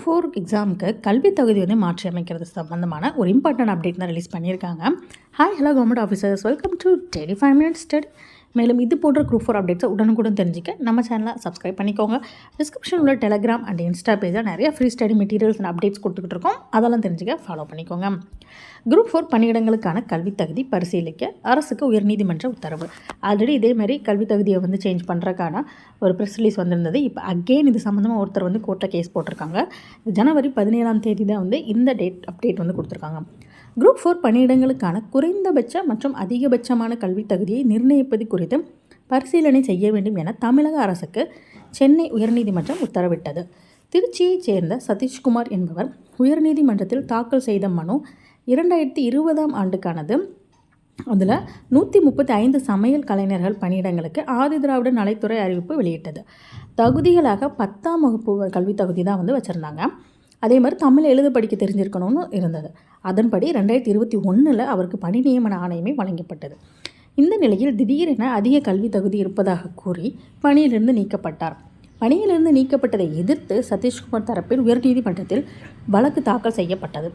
Four எக்ஸாமுக்கு கல்வி தகுதி வந்து மாற்றி அமைக்கிறது சம்மந்தமான ஒரு இம்பார்ட்டன்ட் அப்டேட் தான் ரிலீஸ் பண்ணியிருக்காங்க. Hi hello government officers welcome to terry five minutes study மேலும் இது போன்ற குரூப் ஃபோர் அப்டேட்ஸை உடனுக்குடன் தெரிஞ்சிக்க நம்ம சேனலை சப்ஸ்கிரைப் பண்ணிக்கோங்க. டிஸ்கிரிப்ஷன் உள்ள டெலகிராம் அண்ட் இன்ஸ்டா பேஜில் நிறைய free study materials and updates கொடுத்துக்கிட்டு இருக்கோம். அதெல்லாம் தெரிஞ்சுக்க ஃபாலோ பண்ணிக்கோங்க. குரூப் ஃபோர் பணியிடங்களுக்கான கல்வித் தகுதி பரிசீலிக்க அரசுக்கு உயர்நீதிமன்ற உத்தரவு. ஆல்ரெடி இதேமாதிரி கல்வித் தகுதியை வந்து சேஞ்ச் பண்ணுறக்கான ஒரு ப்ரெஸ் ரிலீஸ் வந்திருந்தது. இப்போ அகெயின் இது சம்மந்தமாக ஒருத்தர் வந்து கோர்ட்டில் கேஸ் போட்டிருக்காங்க. ஜனவரி பதினேழாம் தேதி தான் வந்து இந்த டேட் அப்டேட் வந்து கொடுத்துருக்காங்க. குரூப் ஃபோர் பணியிடங்களுக்கான குறைந்தபட்ச மற்றும் அதிகபட்சமான கல்வி தகுதியை நிர்ணயிப்பது குறித்து பரிசீலனை செய்ய வேண்டும் என தமிழக அரசுக்கு சென்னை உயர்நீதிமன்றம் உத்தரவிட்டது. திருச்சியைச் சேர்ந்த சதீஷ்குமார் என்பவர் உயர்நீதிமன்றத்தில் தாக்கல் செய்த மனு இரண்டாயிரத்தி இருபதாம் ஆண்டுக்கானது. அதில் நூற்றி முப்பத்தி ஐந்து சமையல் கலைஞர்கள் பணியிடங்களுக்கு ஆதி திராவிட நலைத்துறை அறிவிப்பு வெளியிட்டது. தகுதிகளாக பத்தாம் வகுப்பு கல்வி தகுதி தான் வந்து வச்சுருந்தாங்க. அதே மாதிரி தமிழ் எழுத படிக்க தெரிஞ்சிருக்கணும்னு இருந்தது. அதன்படி ரெண்டாயிரத்தி இருபத்தி ஒன்றில் அவருக்கு பணி நியமன ஆணையமே வழங்கப்பட்டது. இந்த நிலையில் திடீரென அதிக கல்வி தகுதி இருப்பதாக கூறி பணியிலிருந்து நீக்கப்பட்டார். பணியிலிருந்து நீக்கப்பட்டதை எதிர்த்து சதீஷ்குமார் தரப்பில் உயர்நீதிமன்றத்தில் வழக்கு தாக்கல் செய்யப்பட்டது.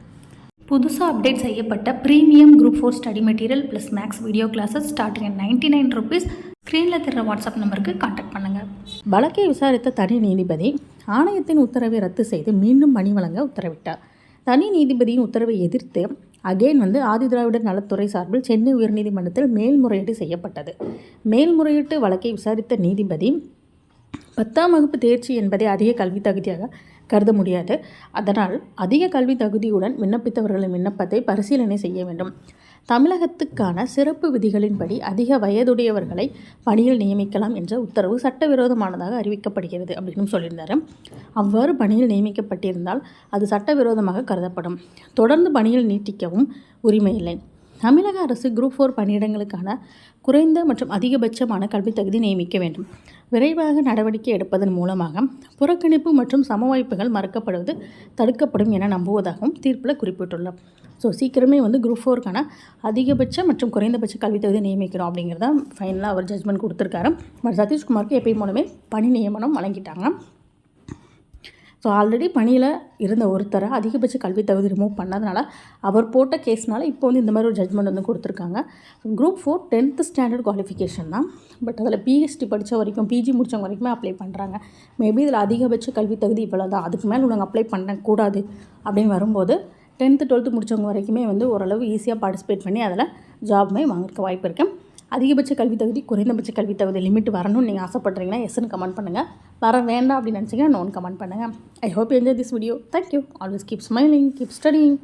புதுசாக அப்டேட் செய்யப்பட்ட premium group four study material plus max video classes starting at ninety nine rupees. ஸ்க்ரீனில் தர வாட்ஸ்அப் நம்பருக்கு கான்டாக்ட் பண்ணுங்கள் வழக்கை விசாரித்த தனி நீதிபதி ஆணையத்தின் உத்தரவை ரத்து செய்து மீண்டும் பணி வழங்க உத்தரவிட்டார். தனி நீதிபதியின் உத்தரவை எதிர்த்து அகெயின் வந்து ஆதிதிராவிடர் நலத்துறை சார்பில் சென்னை உயர்நீதிமன்றத்தில் மேல்முறையீடு செய்யப்பட்டது. மேல்முறையீட்டு வழக்கை விசாரித்த நீதிபதி பத்தாம் வகுப்பு தேர்ச்சி என்பதை அதிக கல்வி தகுதியாக கருத முடியாது. அதனால் அதிக கல்வி தகுதியுடன் விண்ணப்பித்தவர்களின் விண்ணப்பத்தை பரிசீலனை செய்ய வேண்டும். தமிழகத்துக்கான சிறப்பு விதிகளின்படி அதிக வயதுடையவர்களை பணியில் நியமிக்கலாம் என்ற உத்தரவு சட்டவிரோதமானதாக அறிவிக்கப்படுகிறது அப்படின்னு சொல்லியிருந்தார். அவ்வாறு பணியில் நியமிக்கப்பட்டிருந்தால் அது சட்டவிரோதமாக கருதப்படும். தொடர்ந்து பணியில் நீட்டிக்கவும் உரிமை இல்லை. தமிழக அரசு குரூப் ஃபோர் பணியிடங்களுக்கான குறைந்த மற்றும் அதிகபட்சமான கல்வித் தகுதி நியமிக்க வேண்டும். விரைவாக நடவடிக்கை எடுப்பதன் மூலமாக புறக்கணிப்பு மற்றும் சம வாய்ப்புகள் மறுக்கப்படுவது தடுக்கப்படும் என நம்புவதாகவும் தீர்ப்பில் குறிப்பிட்டுள்ளார். ஸோ சீக்கிரமே வந்து குரூப் ஃபோருக்கான அதிகபட்ச மற்றும் குறைந்தபட்ச கல்வி தகுதி நியமிக்கிறோம் அப்படிங்கிறத ஃபைனலாக அவர் ஜட்மெண்ட் கொடுத்துருக்காரு. பட் சதீஷ்குமாருக்கு எப்பயும் மூலமே பணி நியமனம் வழங்கிட்டாங்க. ஸோ ஆல்ரெடி பணியில் இருந்த ஒருத்தரை அதிகபட்ச கல்வி தகுதி ரிமூவ் பண்ணதுனால அவர் போட்ட கேஸ்னால் இப்போ வந்து இந்த மாதிரி ஒரு ஜட்மெண்ட் வந்து கொடுத்துருக்காங்க. Group four tenth standard qualification தான். பட் அதில் பிஹெச்டி படித்த வரைக்கும் பிஜி முடித்தவங்க வரைக்குமே அப்ளை பண்ணுறாங்க மேபி இதில் அதிகபட்ச கல்வி தகுதி இவ்வளோ தான் அதுக்கு மேலே உள்ளவங்க அப்ளை பண்ணக்கூடாது அப்படின்னு வரும்போது டென்த்து டுவெல்த்து முடித்தவங்க வரைக்குமே வந்து ஓரளவு ஈஸியாக பார்ட்டிசிபேட் பண்ணி அதில் ஜாப்மே வாங்குறதுக்கு வாய்ப்பு இருக்குது அதிகபட்ச கல்வித் தகுதி குறைந்தபட்ச கல்வித் தகுதி லிமிட் வரணும்னு நீங்கள் ஆசைப்பட்றீங்கன்னா எஸ்ன்னு கமெண்ட் பண்ணுங்கள் வர வேண்டாம் அப்படின்னு நினச்சிங்கன்னா நோன் கமெண்ட் பண்ணுங்கள் I hope enjoy this video thank you always keep smiling keep studying